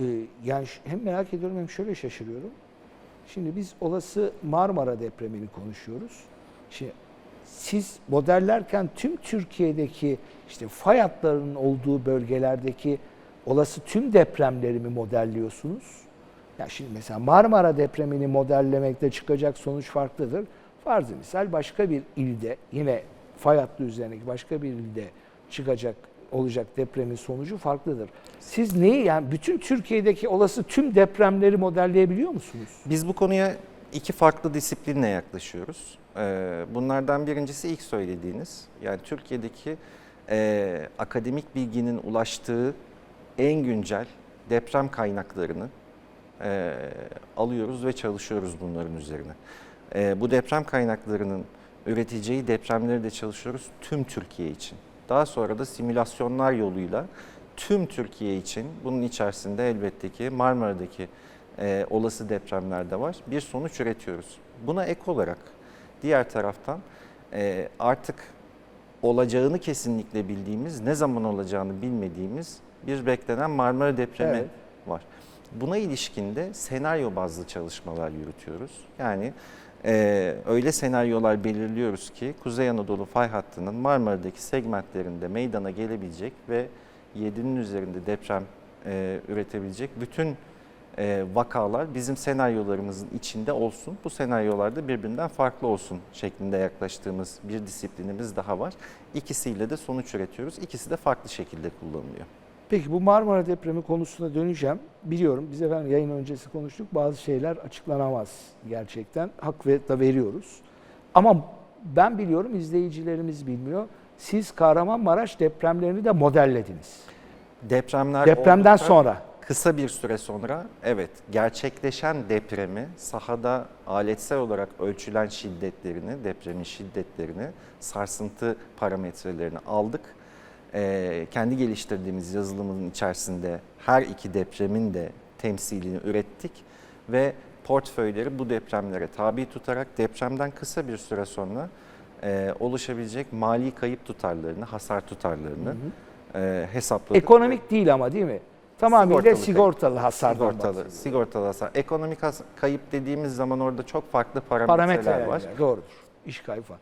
e, yani hem merak ediyorum hem şöyle şaşırıyorum. Şimdi biz olası Marmara depremini konuşuyoruz. Şimdi siz modellerken tüm Türkiye'deki işte fay hatlarının olduğu bölgelerdeki olası tüm depremleri mi modelliyorsunuz? Ya şimdi mesela Marmara depremini modellemekte çıkacak sonuç farklıdır. Farzı misal başka bir ilde yine fay hattı üzerindeki başka bir ilde çıkacak olacak depremin sonucu farklıdır. Siz neyi yani bütün Türkiye'deki olası tüm depremleri modelleyebiliyor musunuz? Biz bu konuya iki farklı disiplinle yaklaşıyoruz. Ee, Bunlardan birincisi ilk söylediğiniz, yani Türkiye'deki e, akademik bilginin ulaştığı en güncel deprem kaynaklarını e, alıyoruz ve çalışıyoruz bunların üzerine. E, bu deprem kaynaklarının üreteceği depremleri de çalışıyoruz tüm Türkiye için. Daha sonra da simülasyonlar yoluyla tüm Türkiye için bunun içerisinde elbette ki Marmara'daki e, olası depremler de var. Bir sonuç üretiyoruz. Buna ek olarak diğer taraftan e, artık olacağını kesinlikle bildiğimiz, ne zaman olacağını bilmediğimiz bir beklenen Marmara depremi Evet. var. Buna ilişkin de senaryo bazlı çalışmalar yürütüyoruz. Yani e, öyle senaryolar belirliyoruz ki Kuzey Anadolu fay hattının Marmara'daki segmentlerinde meydana gelebilecek ve 7'nin üzerinde deprem e, üretebilecek bütün e, vakalar bizim senaryolarımızın içinde olsun. Bu senaryolar da birbirinden farklı olsun şeklinde yaklaştığımız bir disiplinimiz daha var. İkisiyle de sonuç üretiyoruz. İkisi de farklı şekilde kullanılıyor. Peki bu Marmara depremi konusuna döneceğim. Biliyorum biz efendim yayın öncesi konuştuk. Bazı şeyler açıklanamaz gerçekten. Hak ve da veriyoruz. Ama ben biliyorum izleyicilerimiz bilmiyor. Siz Kahramanmaraş depremlerini de modellediniz. Depremler Depremden oldukça sonra. Kısa bir süre sonra evet gerçekleşen depremi sahada aletsel olarak ölçülen şiddetlerini, depremin şiddetlerini, sarsıntı parametrelerini aldık. Ee, kendi geliştirdiğimiz yazılımın içerisinde her iki depremin de temsilini ürettik ve portföyleri bu depremlere tabi tutarak depremden kısa bir süre sonra e, oluşabilecek mali kayıp tutarlarını, hasar tutarlarını e, hesapladık. Ekonomik değil ama değil mi? Tamamıyla Sigortalı sigortalı, hasardan sigortalı, sigortalı hasar. Ekonomik has- kayıp dediğimiz zaman orada çok farklı parametreler Parametreler var. yani, doğrudur. İş kaybı falan.